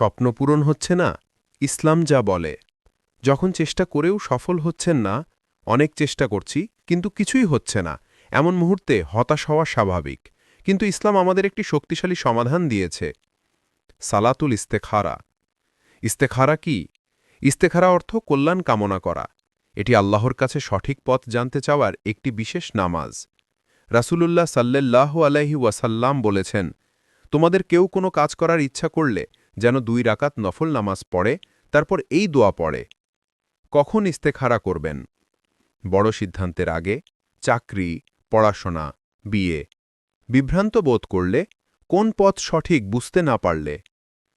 স্বপ্ন পূরণ হচ্ছে না, ইসলাম যা বলে। যখন চেষ্টা করেও সফল হচ্ছেন না, অনেক চেষ্টা করছি, কিন্তু কিছুই হচ্ছে না। এমন মুহূর্তে হতাশ হওয়া স্বাভাবিক। কিন্তু ইসলাম আমাদের একটি শক্তিশালী সমাধান দিয়েছে। সালাতুল ইস্তেখারা। ইস্তেখারা কি? ইস্তেখারা অর্থ কল্যাণ কামনা করা। এটি আল্লাহর কাছে সঠিক পথ জানতে চাওয়ার একটি বিশেষ নামাজ। রাসূলুল্লাহ সাল্লাল্লাহু আলাইহি ওয়াসাল্লাম বলেছেন, তোমাদের কেউ কোনো কাজ করার ইচ্ছা করলে যেন দুই রাকাত নফল নামাজ পড়ে, তারপর এই দোয়া পড়ে। কখন ইস্তেখারা করবেন? বড় সিদ্ধান্তের আগে, চাকরি, পড়াশোনা, বিয়ে। বিভ্রান্ত বোধ করলে, কোন পথ সঠিক বুঝতে না পারলে,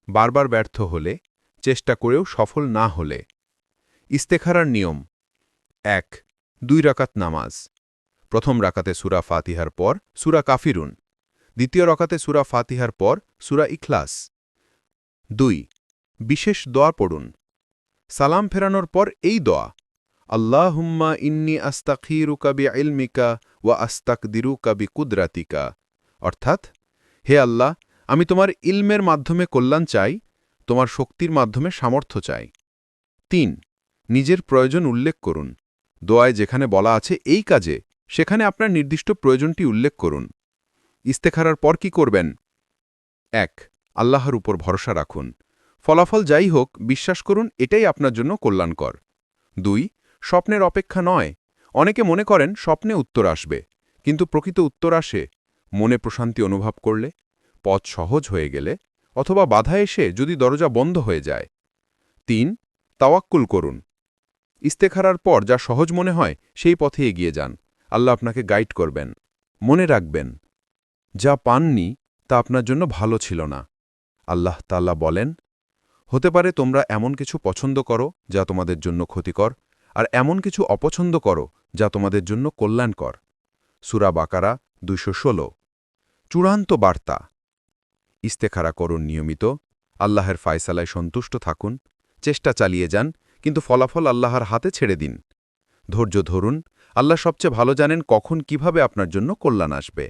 বারবার ব্যর্থ হলে, চেষ্টা করেও সফল না হলে। ইস্তেখারার নিয়ম। এক, দুই রাকাত নামাজ। প্রথম রাকাতে সুরা ফাতিহার পর সুরা কাফিরুন। দ্বিতীয় রকাতে সুরা ফাতিহার পর সুরা ইখলাস। দুই, বিশেষ দোয়া পড়ুন। সালাম ফেরানোর পর এই দোয়া, আল্লাহুম্মা ইন্নি আস্তাখিরুকা বি ইলমিকা ওয়া আস্তাকদিরুকা বি কুদরাতিকা অর্থাৎ, হে আল্লাহ, আমি তোমার ইলমের মাধ্যমে কল্যাণ চাই, তোমার শক্তির মাধ্যমে সামর্থ্য চাই। তিন, নিজের প্রয়োজন উল্লেখ করুন। দোয়ায় যেখানে বলা আছে এই কাজে, সেখানে আপনার নির্দিষ্ট প্রয়োজনটি উল্লেখ করুন। ইস্তেখারার পর কি করবেন? এক আল্লাহর উপর ভরসা রাখুন। ফলাফল যাই হোক, বিশ্বাস করুন, এটাই আপনার জন্য কল্যাণকর। দুই, স্বপ্নের অপেক্ষা নয়। অনেকে মনে করেন স্বপ্নে উত্তর আসবে, কিন্তু প্রকৃত উত্তর আসে মনে প্রশান্তি অনুভব করলে, পথ সহজ হয়ে গেলে অথবা বাধা এসে যদি দরজা বন্ধ হয়ে যায়। তিন, তাওয়াক্কুল করুন। ইস্তেখারার পর যা সহজ মনে হয়, সেই পথে এগিয়ে যান। আল্লাহ আপনাকে গাইড করবেন, মনে রাখবেন। যা পাননি, তা আপনার জন্য ভালো ছিল না। আল্লাহ তাল্লাহ বলেন, হতে পারে তোমরা এমন কিছু পছন্দ করো যা তোমাদের জন্য ক্ষতিকর, আর এমন কিছু অপছন্দ করো যা তোমাদের জন্য কল্যাণকর। সুরা বাকারা দুশো ষোলো। চূড়ান্ত বার্তা। ইস্তেখারা করুন নিয়মিত, আল্লাহের ফায়সালায় সন্তুষ্ট থাকুন, চেষ্টা চালিয়ে যান, কিন্তু ফলাফল আল্লাহর হাতে ছেড়ে দিন। ধৈর্য ধরুন, আল্লাহ সবচেয়ে ভালো জানেন কখন কীভাবে আপনার জন্য কল্যাণ আসবে।